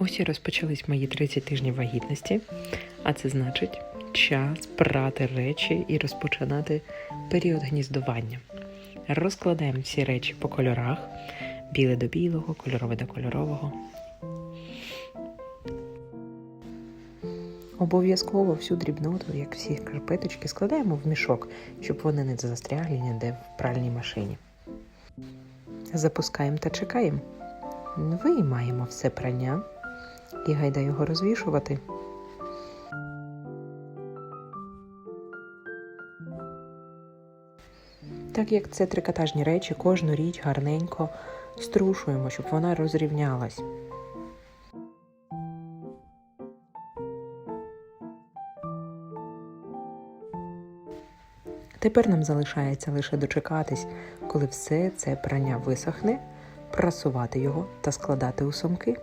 Ось і розпочались мої 30 тижнів вагітності, а це значить час прати речі і розпочинати період гніздування. Розкладаємо всі речі по кольорах: біле до білого, кольорове до кольорового. Обов'язково всю дрібноту, як всі карпеточки, складаємо в мішок, щоб вони не застрягли ніде в пральній машині. Запускаємо та чекаємо. Виймаємо все прання і гайда його розвішувати. Так як це трикотажні речі, кожну річ гарненько струшуємо, щоб вона розрівнялась. Тепер нам залишається лише дочекатись, коли все це прання висохне, прасувати його та складати у сумки.